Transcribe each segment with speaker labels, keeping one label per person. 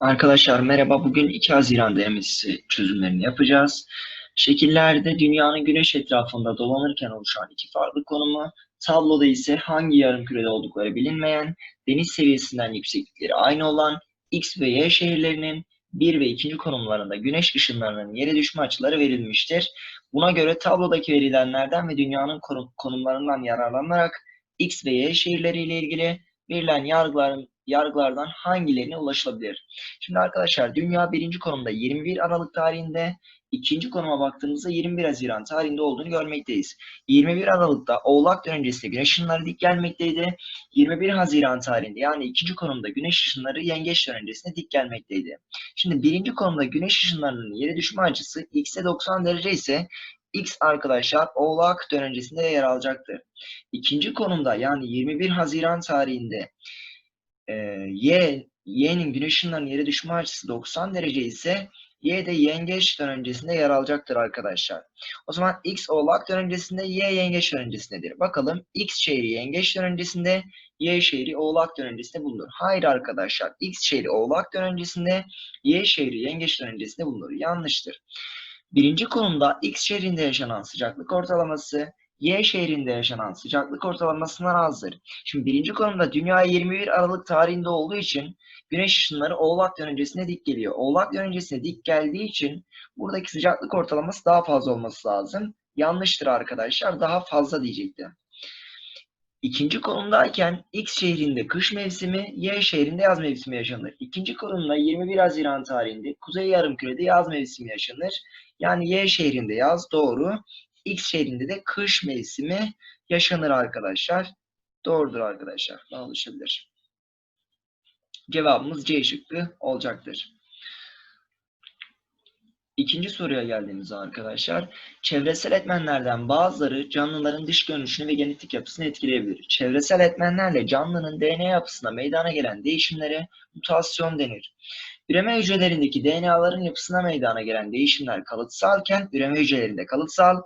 Speaker 1: Arkadaşlar merhaba. Bugün 2 Haziran DMS'i çözümlerini yapacağız. Şekillerde dünyanın güneş etrafında dolanırken oluşan iki farklı konumu, tabloda ise hangi yarım kürede oldukları bilinmeyen, deniz seviyesinden yükseklikleri aynı olan X ve Y şehirlerinin 1 ve 2. konumlarında güneş ışınlarının yere düşme açıları verilmiştir. Buna göre tablodaki verilenlerden ve dünyanın konumlarından yararlanarak X ve Y şehirleriyle ilgili verilen yargıların yargılardan hangilerine ulaşılabilir? Şimdi arkadaşlar dünya birinci konumda 21 Aralık tarihinde ikinci konuma baktığımızda 21 Haziran tarihinde olduğunu görmekteyiz. 21 Aralık'ta Oğlak dönencesinde güneş ışınları dik gelmekteydi. 21 Haziran tarihinde yani ikinci konumda güneş ışınları yengeç dönencesinde dik gelmekteydi. Şimdi birinci konumda güneş ışınlarının yere düşme açısı x'e 90 derece ise X arkadaşlar Oğlak dönencesinde yer alacaktır. İkinci konumda yani 21 Haziran tarihinde ee, y, Y'nin güneş ışınlarının yere düşme açısı 90 derece ise Y de yengeç dönöncesinde yer alacaktır arkadaşlar. O zaman X oğlak dönöncesinde Y yengeç dönöncesindedir. Bakalım X şehri yengeç dönöncesinde Y şehri oğlak dönöncesinde bulunur. Hayır arkadaşlar X şehri oğlak dönöncesinde Y şehri yengeç dönöncesinde bulunur. Yanlıştır. Birinci konumda X şehrinde yaşanan sıcaklık ortalaması Y şehrinde yaşanan sıcaklık ortalamasından azdır. Şimdi birinci konumda Dünya 21 Aralık tarihinde olduğu için güneş ışınları oğlak yörüngesine dik geliyor. Oğlak yörüngesine dik geldiği için buradaki sıcaklık ortalaması daha fazla olması lazım. Yanlıştır arkadaşlar daha fazla diyecekti. İkinci konumdayken X şehrinde kış mevsimi, Y şehrinde yaz mevsimi yaşanır. İkinci konumda 21 Haziran tarihinde Kuzey Yarımküre'de yaz mevsimi yaşanır. Yani Y şehrinde yaz doğru, X şehrinde de kış mevsimi yaşanır arkadaşlar. Doğrudur arkadaşlar. Ne oluşabilir? Cevabımız C şıkkı olacaktır. İkinci soruya geldiğimizde arkadaşlar, çevresel etmenlerden bazıları canlıların dış görünüşünü ve genetik yapısını etkileyebilir. Çevresel etmenlerle canlının DNA yapısına meydana gelen değişimlere mutasyon denir. Üreme hücrelerindeki DNA'ların yapısına meydana gelen değişimler kalıtsalken, üreme hücrelerinde kalıtsal,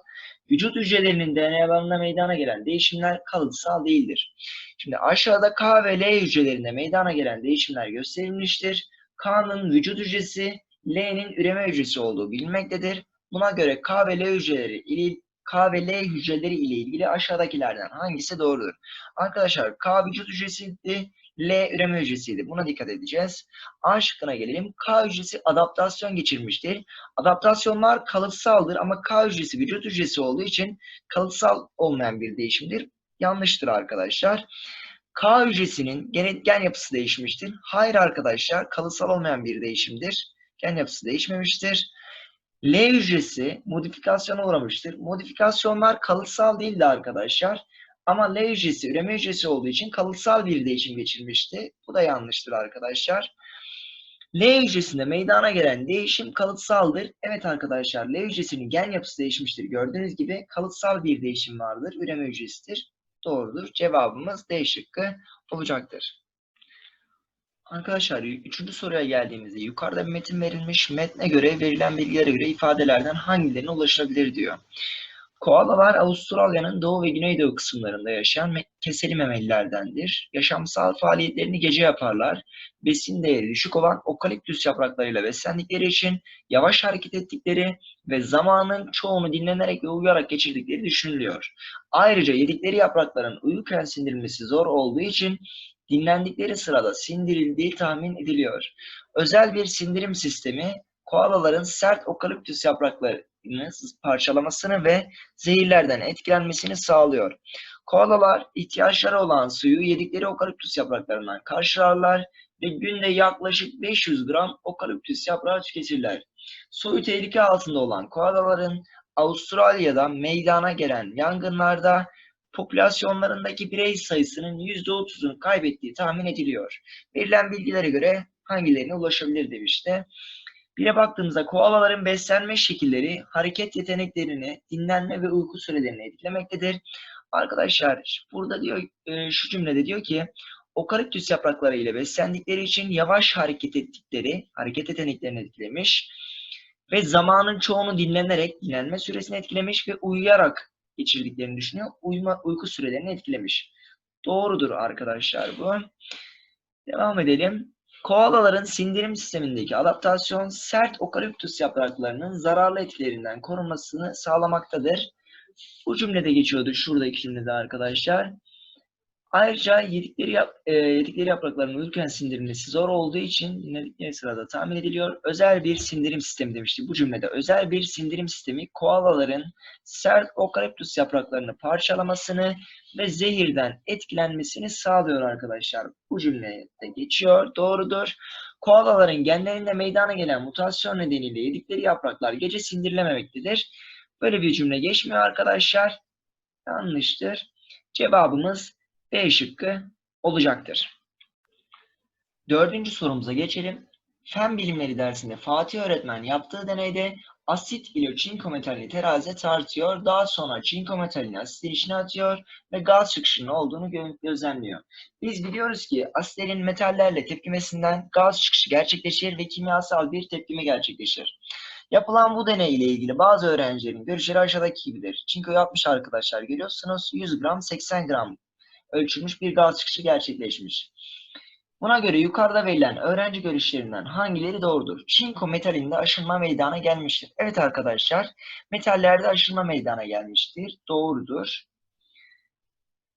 Speaker 1: vücut hücrelerinin DNA'larında meydana gelen değişimler kalıtsal değildir. Şimdi aşağıda K ve L hücrelerinde meydana gelen değişimler gösterilmiştir. K'nın vücut hücresi, L'nin üreme hücresi olduğu bilinmektedir. Buna göre K ve L hücreleri ile K ve L hücreleri ile ilgili aşağıdakilerden hangisi doğrudur? Arkadaşlar K vücut hücresiydi, L üreme hücresiydi. Buna dikkat edeceğiz. A şıkkına gelelim. K hücresi adaptasyon geçirmiştir. Adaptasyonlar kalıtsaldır ama K hücresi vücut hücresi olduğu için kalıtsal olmayan bir değişimdir. Yanlıştır arkadaşlar. K hücresinin gen, gen yapısı değişmiştir. Hayır arkadaşlar kalıtsal olmayan bir değişimdir. Gen yapısı değişmemiştir. L hücresi modifikasyona uğramıştır. Modifikasyonlar kalıtsal değildi arkadaşlar. Ama L hücresi üreme hücresi olduğu için kalıtsal bir değişim geçirmişti. Bu da yanlıştır arkadaşlar. L hücresinde meydana gelen değişim kalıtsaldır. Evet arkadaşlar L hücresinin gen yapısı değişmiştir. Gördüğünüz gibi kalıtsal bir değişim vardır. Üreme hücresidir. Doğrudur. Cevabımız D şıkkı olacaktır. Arkadaşlar üçüncü soruya geldiğimizde yukarıda bir metin verilmiş. Metne göre verilen bilgilere göre ifadelerden hangilerine ulaşılabilir diyor. Koalalar Avustralya'nın doğu ve güneydoğu kısımlarında yaşayan keseli memelilerdendir. Yaşamsal faaliyetlerini gece yaparlar. Besin değeri düşük olan okaliptüs yapraklarıyla beslendikleri için yavaş hareket ettikleri ve zamanın çoğunu dinlenerek ve uyuyarak geçirdikleri düşünülüyor. Ayrıca yedikleri yaprakların uyurken sindirilmesi zor olduğu için dinlendikleri sırada sindirildiği tahmin ediliyor. Özel bir sindirim sistemi koalaların sert okaliptüs yaprakları parçalamasını ve zehirlerden etkilenmesini sağlıyor. Koalalar ihtiyaçları olan suyu yedikleri okaliptüs yapraklarından karşılarlar ve günde yaklaşık 500 gram okaliptüs yaprağı tüketirler. Suyu tehlike altında olan koalaların Avustralya'da meydana gelen yangınlarda popülasyonlarındaki birey sayısının %30'unu kaybettiği tahmin ediliyor. Verilen bilgilere göre hangilerine ulaşabilir demişti. Bire baktığımızda koalaların beslenme şekilleri hareket yeteneklerini, dinlenme ve uyku sürelerini etkilemektedir. Arkadaşlar burada diyor e, şu cümlede diyor ki okariptüs yaprakları ile beslendikleri için yavaş hareket ettikleri, hareket yeteneklerini etkilemiş ve zamanın çoğunu dinlenerek dinlenme süresini etkilemiş ve uyuyarak geçirdiklerini düşünüyor. Uyuma, uyku sürelerini etkilemiş. Doğrudur arkadaşlar bu. Devam edelim. Koalaların sindirim sistemindeki adaptasyon sert okaliptüs yapraklarının zararlı etkilerinden korunmasını sağlamaktadır. Bu cümlede geçiyordu şuradaki cümlede arkadaşlar. Ayrıca yedikleri, yap, e, yedikleri yaprakların uyurken sindirilmesi zor olduğu için dinledikleri sırada tahmin ediliyor. Özel bir sindirim sistemi demişti bu cümlede. Özel bir sindirim sistemi koalaların sert okaliptüs yapraklarını parçalamasını ve zehirden etkilenmesini sağlıyor arkadaşlar. Bu cümlede geçiyor. Doğrudur. Koalaların genlerinde meydana gelen mutasyon nedeniyle yedikleri yapraklar gece sindirilememektedir. Böyle bir cümle geçmiyor arkadaşlar. Yanlıştır. Cevabımız B e şıkkı olacaktır. Dördüncü sorumuza geçelim. Fen bilimleri dersinde Fatih öğretmen yaptığı deneyde asit ile çinko metalini terazide tartıyor. Daha sonra çinko metalini asit içine atıyor ve gaz çıkışının olduğunu gözlemliyor. Biz biliyoruz ki asitlerin metallerle tepkimesinden gaz çıkışı gerçekleşir ve kimyasal bir tepkime gerçekleşir. Yapılan bu deney ile ilgili bazı öğrencilerin görüşleri aşağıdaki gibidir. Çinko yapmış arkadaşlar görüyorsunuz. 100 gram 80 gram ölçülmüş bir gaz çıkışı gerçekleşmiş. Buna göre yukarıda verilen öğrenci görüşlerinden hangileri doğrudur? Çinko metalinde aşınma meydana gelmiştir. Evet arkadaşlar, metallerde aşınma meydana gelmiştir. Doğrudur.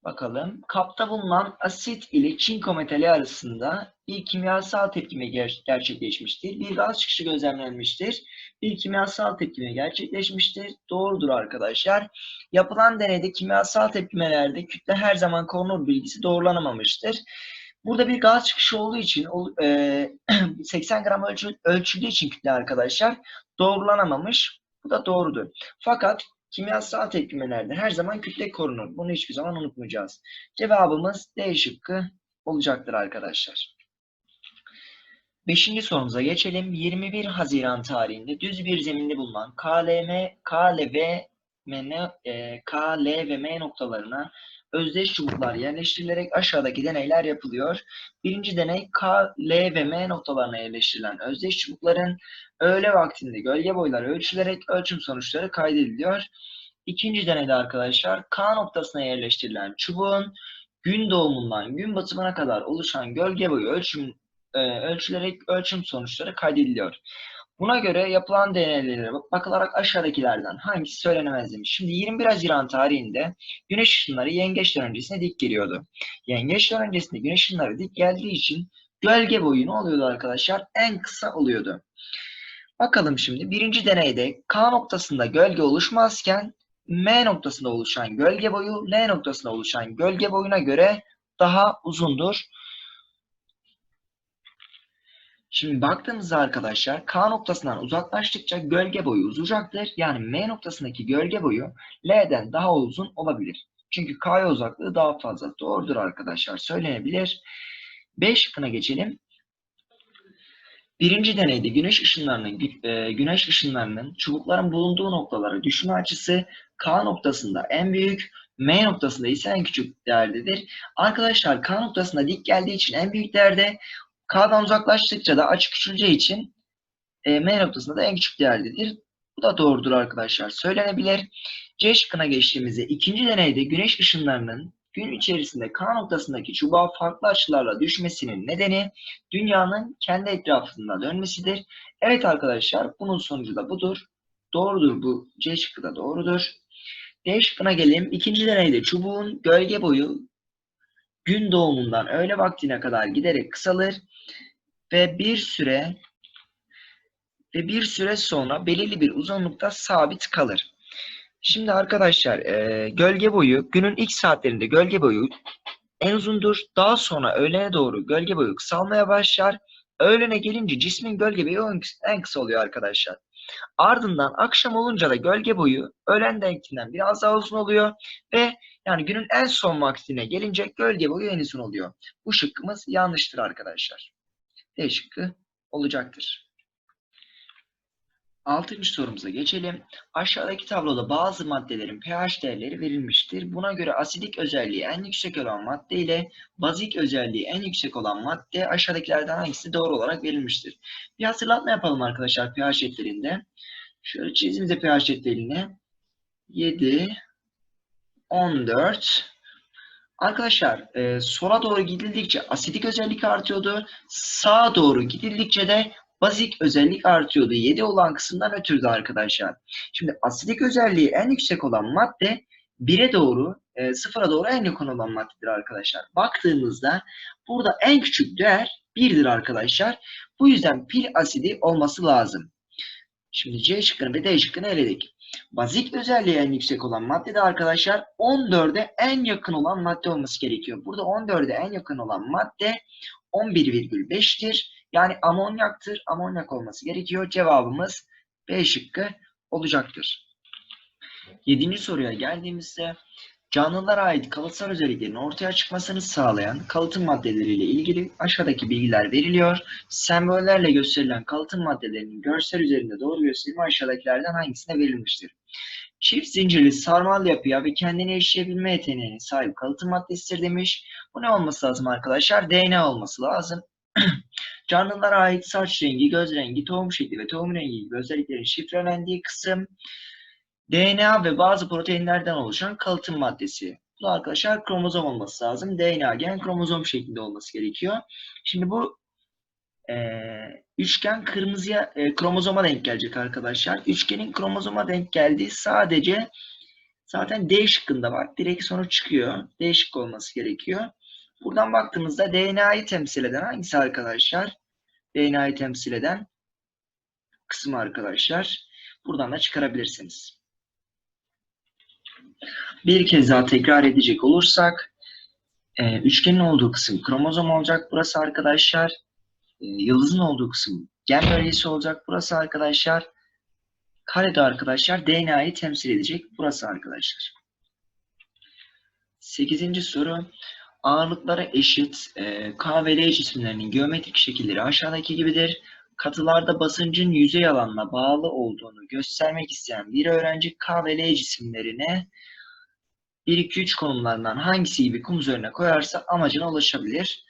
Speaker 1: Bakalım. Kapta bulunan asit ile çinko metali arasında bir kimyasal tepkime ger gerçekleşmiştir. Bir gaz çıkışı gözlemlenmiştir. Bir kimyasal tepkime gerçekleşmiştir. Doğrudur arkadaşlar. Yapılan deneyde kimyasal tepkimelerde kütle her zaman korunur bilgisi doğrulanamamıştır. Burada bir gaz çıkışı olduğu için 80 e, gram ölçü, ölçüldüğü için kütle arkadaşlar doğrulanamamış. Bu da doğrudur. Fakat Kimyasal tepkimelerde her zaman kütle korunur. Bunu hiçbir zaman unutmayacağız. Cevabımız D şıkkı olacaktır arkadaşlar. Beşinci sorumuza geçelim. 21 Haziran tarihinde düz bir zeminde bulunan KLM, KLV, KL ve M noktalarına özdeş çubuklar yerleştirilerek aşağıdaki deneyler yapılıyor. Birinci deney K, L ve M noktalarına yerleştirilen özdeş çubukların öğle vaktinde gölge boyları ölçülerek ölçüm sonuçları kaydediliyor. İkinci deneyde arkadaşlar K noktasına yerleştirilen çubuğun gün doğumundan gün batımına kadar oluşan gölge boyu ölçüm, e, ölçülerek ölçüm sonuçları kaydediliyor. Buna göre yapılan deneylere bakılarak aşağıdakilerden hangisi söylenemez demiş. Şimdi 21 Haziran tarihinde güneş ışınları yengeç dönencesine dik geliyordu. Yengeç öncesinde güneş ışınları dik geldiği için gölge boyu ne oluyordu arkadaşlar? En kısa oluyordu. Bakalım şimdi birinci deneyde K noktasında gölge oluşmazken M noktasında oluşan gölge boyu N noktasında oluşan gölge boyuna göre daha uzundur. Şimdi baktığımızda arkadaşlar K noktasından uzaklaştıkça gölge boyu uzayacaktır. Yani M noktasındaki gölge boyu L'den daha uzun olabilir. Çünkü K'ya uzaklığı daha fazla. Doğrudur arkadaşlar söylenebilir. B şıkkına geçelim. Birinci deneyde güneş ışınlarının e, güneş ışınlarının çubukların bulunduğu noktalara düşme açısı K noktasında en büyük, M noktasında ise en küçük değerdedir. Arkadaşlar K noktasında dik geldiği için en büyük değerde K'dan uzaklaştıkça da açı küçüleceği için e, M noktasında da en küçük değerlidir. Bu da doğrudur arkadaşlar. Söylenebilir. C şıkkına geçtiğimizde ikinci deneyde güneş ışınlarının gün içerisinde K noktasındaki çubuğa farklı açılarla düşmesinin nedeni dünyanın kendi etrafında dönmesidir. Evet arkadaşlar bunun sonucu da budur. Doğrudur bu C şıkkı da doğrudur. D şıkkına gelelim. İkinci deneyde çubuğun gölge boyu gün doğumundan öğle vaktine kadar giderek kısalır ve bir süre ve bir süre sonra belirli bir uzunlukta sabit kalır. Şimdi arkadaşlar e, gölge boyu günün ilk saatlerinde gölge boyu en uzundur. Daha sonra öğlene doğru gölge boyu kısalmaya başlar. Öğlene gelince cismin gölge boyu en kısa oluyor arkadaşlar. Ardından akşam olunca da gölge boyu öğlendenkinden biraz daha uzun oluyor ve yani günün en son vaktine gelince gölge boyu en uzun oluyor. Bu şıkkımız yanlıştır arkadaşlar. D e şıkkı olacaktır. Altıncı sorumuza geçelim. Aşağıdaki tabloda bazı maddelerin pH değerleri verilmiştir. Buna göre asidik özelliği en yüksek olan madde ile bazik özelliği en yüksek olan madde aşağıdakilerden hangisi doğru olarak verilmiştir? Bir hatırlatma yapalım arkadaşlar pH etlerinde. Şöyle çizimize pH etlerini. 7, 14. Arkadaşlar e, sola doğru gidildikçe asidik özellik artıyordu. Sağa doğru gidildikçe de bazik özellik artıyordu. 7 olan kısımdan ötürdü arkadaşlar. Şimdi asidik özelliği en yüksek olan madde 1'e doğru, e, 0'a doğru en yakın olan maddedir arkadaşlar. Baktığımızda burada en küçük değer 1'dir arkadaşlar. Bu yüzden pil asidi olması lazım. Şimdi C şıkkını ve D şıkkını eledik. Bazik özelliği en yüksek olan madde de arkadaşlar 14'e en yakın olan madde olması gerekiyor. Burada 14'e en yakın olan madde 11,5'tir. Yani amonyaktır. Amonyak olması gerekiyor. Cevabımız B şıkkı olacaktır. Yedinci soruya geldiğimizde canlılara ait kalıtsal özelliklerin ortaya çıkmasını sağlayan kalıtım maddeleriyle ilgili aşağıdaki bilgiler veriliyor. Sembollerle gösterilen kalıtım maddelerinin görsel üzerinde doğru gösterimi aşağıdakilerden hangisine verilmiştir? Çift zincirli sarmal yapıya ve kendini eşleyebilme yeteneğine sahip kalıtım maddesidir demiş. Bu ne olması lazım arkadaşlar? DNA olması lazım. Canlılara ait saç rengi, göz rengi, tohum şekli ve tohum rengi gibi özelliklerin şifrelendiği kısım DNA ve bazı proteinlerden oluşan kalıtım maddesi. Bu arkadaşlar kromozom olması lazım. DNA gen kromozom şeklinde olması gerekiyor. Şimdi bu e, üçgen kırmızıya e, kromozoma denk gelecek arkadaşlar. Üçgenin kromozoma denk geldiği sadece zaten D şıkkında var. Direkt sonuç çıkıyor. D şıkkı olması gerekiyor. Buradan baktığımızda DNA'yı temsil eden hangisi arkadaşlar? DNA'yı temsil eden kısım arkadaşlar. Buradan da çıkarabilirsiniz. Bir kez daha tekrar edecek olursak e, üçgenin olduğu kısım kromozom olacak burası arkadaşlar. E, yıldızın olduğu kısım gen bölgesi olacak burası arkadaşlar. Karede arkadaşlar DNA'yı temsil edecek burası arkadaşlar. Sekizinci soru. Ağırlıklara eşit e, K ve L cisimlerinin geometrik şekilleri aşağıdaki gibidir. Katılarda basıncın yüzey alanına bağlı olduğunu göstermek isteyen bir öğrenci K ve L cisimlerine 1, 2, 3 konumlarından hangisi bir kum üzerine koyarsa amacına ulaşabilir.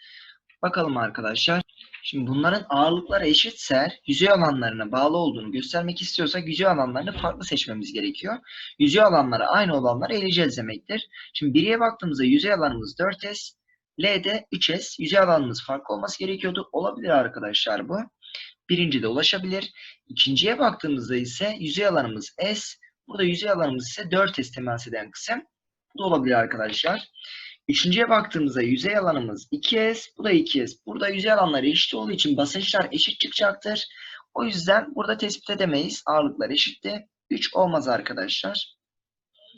Speaker 1: Bakalım arkadaşlar. Şimdi bunların ağırlıkları eşitse yüzey alanlarına bağlı olduğunu göstermek istiyorsak yüzey alanlarını farklı seçmemiz gerekiyor. Yüzey alanları aynı olanlara eleyeceğiz demektir. Şimdi 1'e baktığımızda yüzey alanımız 4S, L'de 3S. Yüzey alanımız farklı olması gerekiyordu. Olabilir arkadaşlar bu. Birinci de ulaşabilir. İkinciye baktığımızda ise yüzey alanımız S. Burada yüzey alanımız ise 4S temas eden kısım da olabilir arkadaşlar. Üçüncüye baktığımızda yüzey alanımız 2S, bu da 2S. Burada yüzey alanları eşit olduğu için basınçlar eşit çıkacaktır. O yüzden burada tespit edemeyiz. Ağırlıklar eşitti. 3 olmaz arkadaşlar.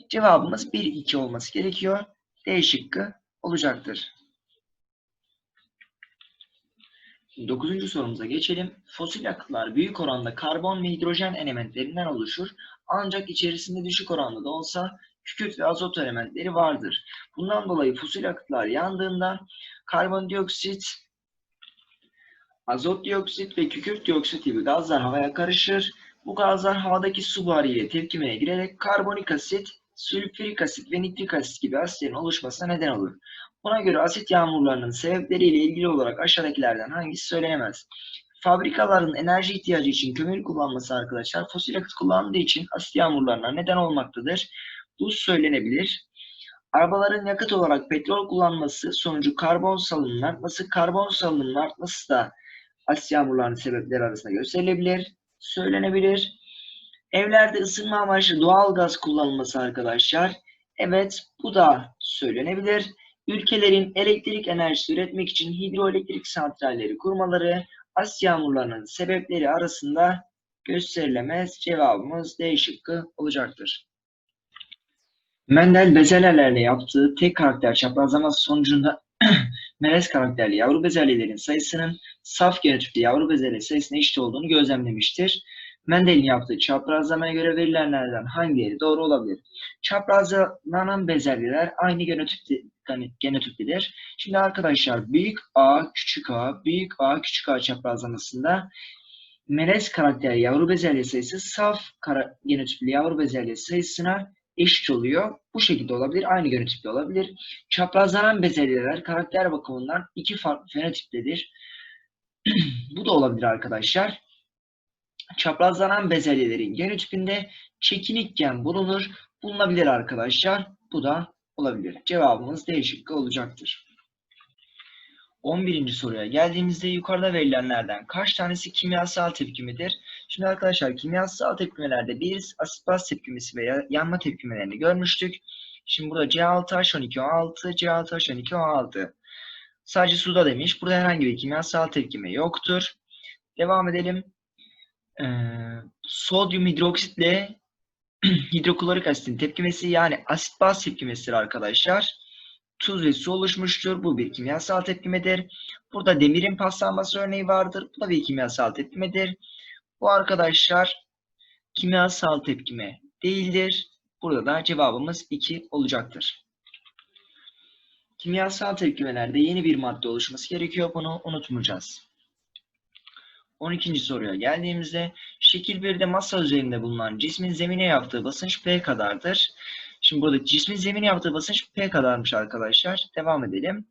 Speaker 1: Cevabımız 1, 2 olması gerekiyor. D şıkkı olacaktır. Dokuzuncu sorumuza geçelim. Fosil yakıtlar büyük oranda karbon ve hidrojen elementlerinden oluşur. Ancak içerisinde düşük oranda da olsa kükürt ve azot elementleri vardır. Bundan dolayı fosil yakıtlar yandığında karbondioksit, azot dioksit ve kükürt dioksit gibi gazlar havaya karışır. Bu gazlar havadaki su buharıyla tepkimeye girerek karbonik asit, sülfürik asit ve nitrik asit gibi asitlerin oluşmasına neden olur. Buna göre asit yağmurlarının sebepleriyle ilgili olarak aşağıdakilerden hangisi söylenemez? Fabrikaların enerji ihtiyacı için kömür kullanması arkadaşlar fosil yakıt kullandığı için asit yağmurlarına neden olmaktadır olduğu söylenebilir. Arabaların yakıt olarak petrol kullanması sonucu karbon salınımının artması, karbon salınımının artması da asit yağmurlarının sebepleri arasında gösterilebilir, söylenebilir. Evlerde ısınma amaçlı doğal gaz kullanılması arkadaşlar. Evet bu da söylenebilir. Ülkelerin elektrik enerjisi üretmek için hidroelektrik santralleri kurmaları asit yağmurlarının sebepleri arasında gösterilemez. Cevabımız D şıkkı olacaktır. Mendel bezelyelerle yaptığı tek karakter çaprazlaması sonucunda melez karakterli yavru bezelyelerin sayısının saf genotipli yavru bezelye sayısına eşit olduğunu gözlemlemiştir. Mendel'in yaptığı çaprazlamaya göre verilenlerden hangileri doğru olabilir? Çaprazlanan bezelyeler aynı genotipli, hani genotiplidir. Şimdi arkadaşlar büyük A küçük A, büyük A küçük A çaprazlamasında melez karakterli yavru bezelye sayısı saf genotipli yavru bezelye sayısına eşit oluyor. Bu şekilde olabilir. Aynı genotipli olabilir. Çaprazlanan bezelyeler karakter bakımından iki farklı fenotiptedir. Bu da olabilir arkadaşlar. Çaprazlanan bezelyelerin genotipinde çekinik gen bulunur. Bulunabilir arkadaşlar. Bu da olabilir. Cevabımız değişiklik olacaktır. 11. soruya geldiğimizde yukarıda verilenlerden kaç tanesi kimyasal tepkimidir? Şimdi arkadaşlar kimyasal tepkimelerde biz asit baz tepkimesi veya yanma tepkimelerini görmüştük. Şimdi burada C6H12O6, C6H12O6. Sadece suda demiş. Burada herhangi bir kimyasal tepkime yoktur. Devam edelim. Ee, sodyum hidroksitle hidroklorik asitin tepkimesi yani asit baz tepkimesidir arkadaşlar tuz ve su oluşmuştur. Bu bir kimyasal tepkimedir. Burada demirin paslanması örneği vardır. Bu da bir kimyasal tepkimedir. Bu arkadaşlar kimyasal tepkime değildir. Burada da cevabımız 2 olacaktır. Kimyasal tepkimelerde yeni bir madde oluşması gerekiyor. Bunu unutmayacağız. 12. soruya geldiğimizde şekil 1'de masa üzerinde bulunan cismin zemine yaptığı basınç P kadardır. Şimdi burada cismin zemin yaptığı basınç P kadarmış arkadaşlar. Devam edelim.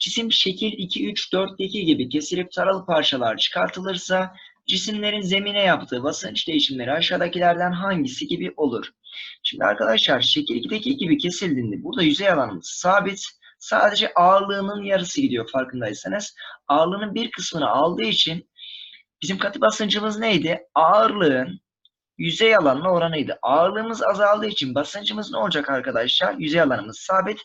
Speaker 1: Cisim şekil 2, 3, 4 4'teki gibi kesilip taralı parçalar çıkartılırsa cisimlerin zemine yaptığı basınç değişimleri aşağıdakilerden hangisi gibi olur? Şimdi arkadaşlar şekil 2'deki gibi kesildiğinde burada yüzey alanımız sabit. Sadece ağırlığının yarısı gidiyor farkındaysanız. Ağırlığının bir kısmını aldığı için bizim katı basıncımız neydi? Ağırlığın yüzey alanına oranıydı. Ağırlığımız azaldığı için basıncımız ne olacak arkadaşlar? Yüzey alanımız sabit.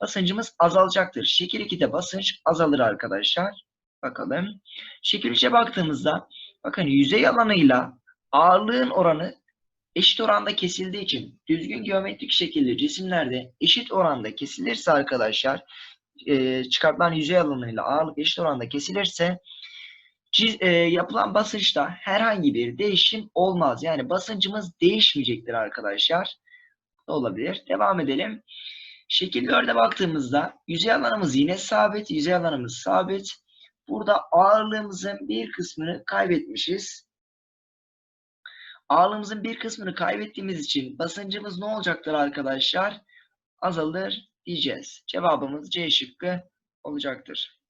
Speaker 1: Basıncımız azalacaktır. Şekil 2'de basınç azalır arkadaşlar. Bakalım. Şekil 3'e baktığımızda bakın yüzey alanıyla ağırlığın oranı eşit oranda kesildiği için düzgün geometrik şekilli cisimlerde eşit oranda kesilirse arkadaşlar çıkartılan yüzey alanıyla ağırlık eşit oranda kesilirse Çiz, e, yapılan basınçta herhangi bir değişim olmaz. Yani basıncımız değişmeyecektir arkadaşlar. Olabilir. Devam edelim. Şekil 4'e baktığımızda yüzey alanımız yine sabit. Yüzey alanımız sabit. Burada ağırlığımızın bir kısmını kaybetmişiz. Ağırlığımızın bir kısmını kaybettiğimiz için basıncımız ne olacaktır arkadaşlar? Azalır diyeceğiz. Cevabımız C şıkkı olacaktır.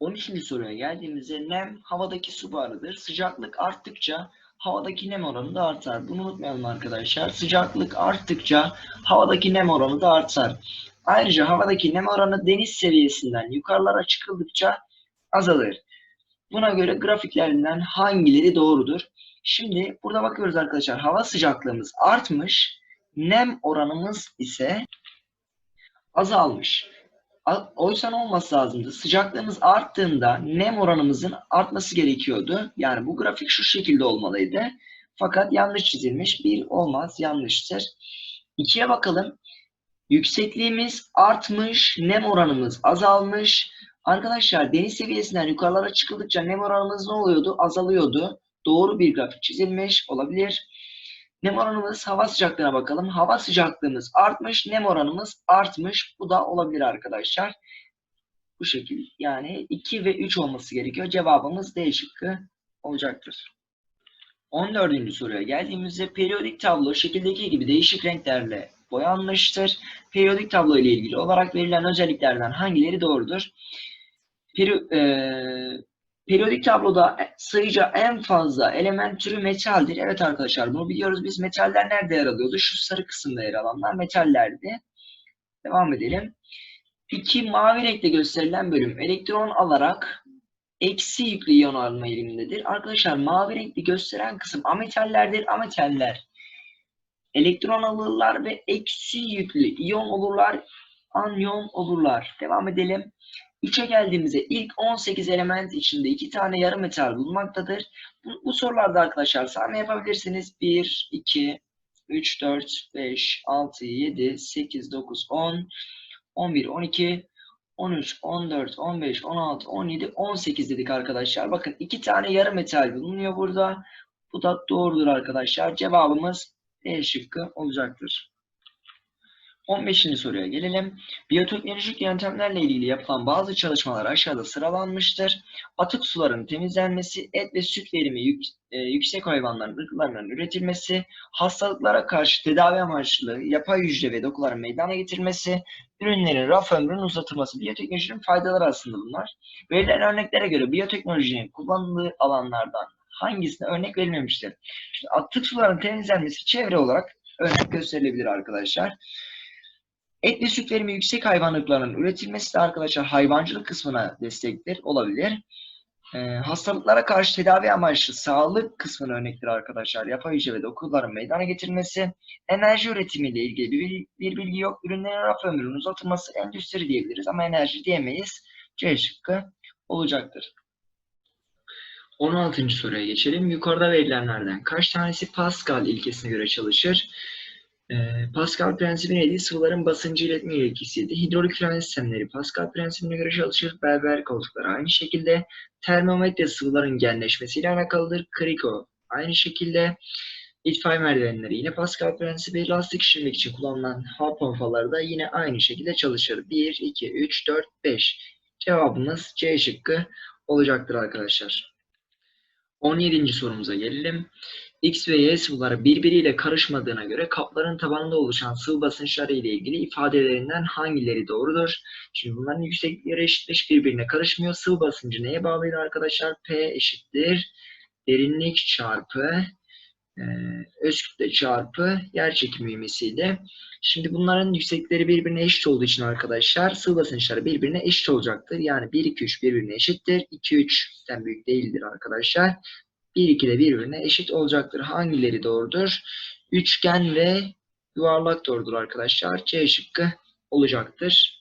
Speaker 1: 12. soruya geldiğimizde nem havadaki su buharıdır. Sıcaklık arttıkça havadaki nem oranı da artar. Bunu unutmayalım arkadaşlar. Sıcaklık arttıkça havadaki nem oranı da artar. Ayrıca havadaki nem oranı deniz seviyesinden yukarılara çıkıldıkça azalır. Buna göre grafiklerinden hangileri doğrudur? Şimdi burada bakıyoruz arkadaşlar. Hava sıcaklığımız artmış. Nem oranımız ise azalmış. Oysa ne olması lazımdı? Sıcaklığımız arttığında nem oranımızın artması gerekiyordu. Yani bu grafik şu şekilde olmalıydı. Fakat yanlış çizilmiş. Bir olmaz yanlıştır. İkiye bakalım. Yüksekliğimiz artmış, nem oranımız azalmış. Arkadaşlar deniz seviyesinden yukarılara çıkıldıkça nem oranımız ne oluyordu? Azalıyordu. Doğru bir grafik çizilmiş olabilir. Nem oranımız hava sıcaklığına bakalım. Hava sıcaklığımız artmış, nem oranımız artmış. Bu da olabilir arkadaşlar. Bu şekil yani 2 ve 3 olması gerekiyor. Cevabımız D şıkkı olacaktır. 14. soruya geldiğimizde periyodik tablo şekildeki gibi değişik renklerle boyanmıştır. Periyodik tablo ile ilgili olarak verilen özelliklerden hangileri doğrudur? Peri, e, Periyodik tabloda sayıca en fazla element türü metaldir. Evet arkadaşlar bunu biliyoruz. Biz metaller nerede yer alıyordu? Şu sarı kısımda yer alanlar metallerdi. Devam edelim. İki mavi renkte gösterilen bölüm elektron alarak eksi yüklü iyon alma eğilimindedir. Arkadaşlar mavi renkli gösteren kısım ametallerdir. Ametaller elektron alırlar ve eksi yüklü iyon olurlar, anyon olurlar. Devam edelim. 3'e geldiğimizde ilk 18 element içinde 2 tane yarım metal bulmaktadır. Bu, bu sorularda arkadaşlar sahne yapabilirsiniz. 1, 2, 3, 4, 5, 6, 7, 8, 9, 10, 11, 12, 13, 14, 15, 16, 17, 18 dedik arkadaşlar. Bakın 2 tane yarım metal bulunuyor burada. Bu da doğrudur arkadaşlar. Cevabımız E şıkkı olacaktır. 15. soruya gelelim. Biyoteknolojik yöntemlerle ilgili yapılan bazı çalışmalar aşağıda sıralanmıştır. Atık suların temizlenmesi, et ve süt verimi yük, e, yüksek hayvanların üretilmesi, hastalıklara karşı tedavi amaçlı yapay hücre ve dokuların meydana getirmesi, ürünlerin raf ömrünün uzatılması, biyoteknolojinin faydaları aslında bunlar. Verilen örneklere göre biyoteknolojinin kullanıldığı alanlardan hangisine örnek verilmemiştir? Şimdi atık suların temizlenmesi çevre olarak örnek gösterilebilir arkadaşlar. Et ve süt verimi yüksek hayvanlıkların üretilmesi de arkadaşlar hayvancılık kısmına destektir olabilir. E, hastalıklara karşı tedavi amaçlı sağlık kısmını örnektir arkadaşlar. Yapay hücre ve dokuların meydana getirmesi, enerji üretimiyle ilgili bir, bir bilgi yok. Ürünlerin raf ömrünün uzatılması endüstri diyebiliriz ama enerji diyemeyiz. C şıkkı olacaktır. 16. soruya geçelim. Yukarıda verilenlerden kaç tanesi Pascal ilkesine göre çalışır? Ee, Pascal prensibi neydi? Sıvıların basıncı iletme ilişkisiydi. Hidrolik fren sistemleri Pascal prensibine göre çalışır, berber koltukları. Aynı şekilde termometre sıvıların genleşmesiyle alakalıdır. Kriko. Aynı şekilde itfaiye merdivenleri yine Pascal prensibi lastik şişirmek için kullanılan hava pompaları da yine aynı şekilde çalışır. 1, 2, 3, 4, 5. Cevabımız C şıkkı olacaktır arkadaşlar. 17. sorumuza gelelim. X ve Y sıvılar birbiriyle karışmadığına göre kapların tabanında oluşan sıvı basınçları ile ilgili ifadelerinden hangileri doğrudur? Şimdi bunların yükseklikleri eşittir, birbirine karışmıyor. Sıvı basıncı neye bağlıydı arkadaşlar? P eşittir derinlik çarpı e, ee, öz kütle çarpı yer çekimi ivmesiyle. Şimdi bunların yüksekleri birbirine eşit olduğu için arkadaşlar sıvı basınçları birbirine eşit olacaktır. Yani 1, 2, 3 birbirine eşittir. 2, 3'ten büyük değildir arkadaşlar. 1, 2 de birbirine eşit olacaktır. Hangileri doğrudur? Üçgen ve yuvarlak doğrudur arkadaşlar. C şıkkı olacaktır.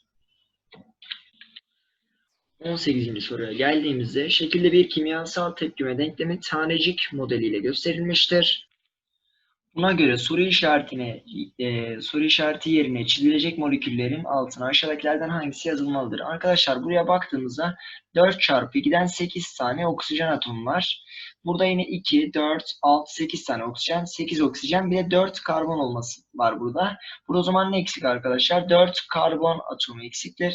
Speaker 1: 18. soruya geldiğimizde şekilde bir kimyasal tepkime denklemi tanecik modeliyle gösterilmiştir. Buna göre soru işaretine e, soru işareti yerine çizilecek moleküllerin altına aşağıdakilerden hangisi yazılmalıdır? Arkadaşlar buraya baktığımızda 4 çarpı 2'den 8 tane oksijen atomu var. Burada yine 2, 4, 6, 8 tane oksijen, 8 oksijen bir de 4 karbon olması var burada. Burada o zaman ne eksik arkadaşlar? 4 karbon atomu eksiktir.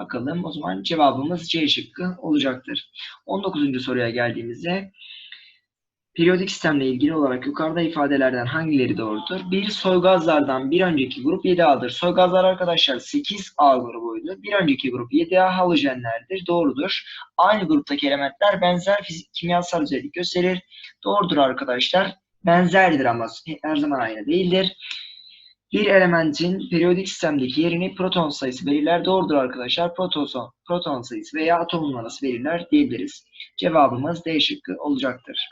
Speaker 1: Bakalım o zaman cevabımız C şıkkı olacaktır. 19. soruya geldiğimizde Periyodik sistemle ilgili olarak yukarıda ifadelerden hangileri doğrudur? Bir soygazlardan bir önceki grup 7A'dır. Soygazlar arkadaşlar 8A grubuydu. Bir önceki grup 7A halojenlerdir. Doğrudur. Aynı gruptaki elementler benzer fizik, kimyasal özellik gösterir. Doğrudur arkadaşlar. Benzerdir ama her zaman aynı değildir. Bir elementin periyodik sistemdeki yerini proton sayısı belirler. Doğrudur arkadaşlar. Proton, proton sayısı veya atom numarası belirler diyebiliriz. Cevabımız D şıkkı olacaktır.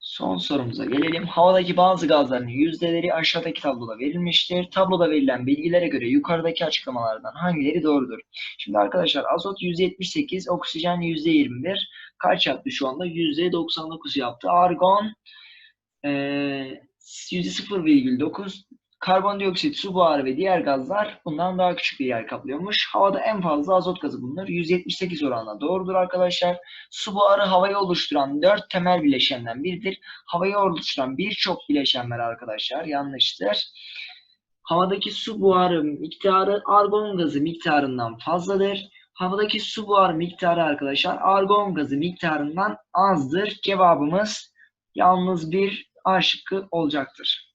Speaker 1: Son sorumuza gelelim. Havadaki bazı gazların yüzdeleri aşağıdaki tabloda verilmiştir. Tabloda verilen bilgilere göre yukarıdaki açıklamalardan hangileri doğrudur? Şimdi arkadaşlar azot %78, oksijen %21. Kaç yaptı şu anda? %99 yaptı. Argon ee, %0,9. Karbondioksit, su buharı ve diğer gazlar bundan daha küçük bir yer kaplıyormuş. Havada en fazla azot gazı bulunur. 178 oranla doğrudur arkadaşlar. Su buharı havayı oluşturan 4 temel bileşenden biridir. Havayı oluşturan birçok bileşenler arkadaşlar yanlıştır. Havadaki su buharı miktarı argon gazı miktarından fazladır. Havadaki su buharı miktarı arkadaşlar argon gazı miktarından azdır. Cevabımız yalnız bir A şıkkı olacaktır.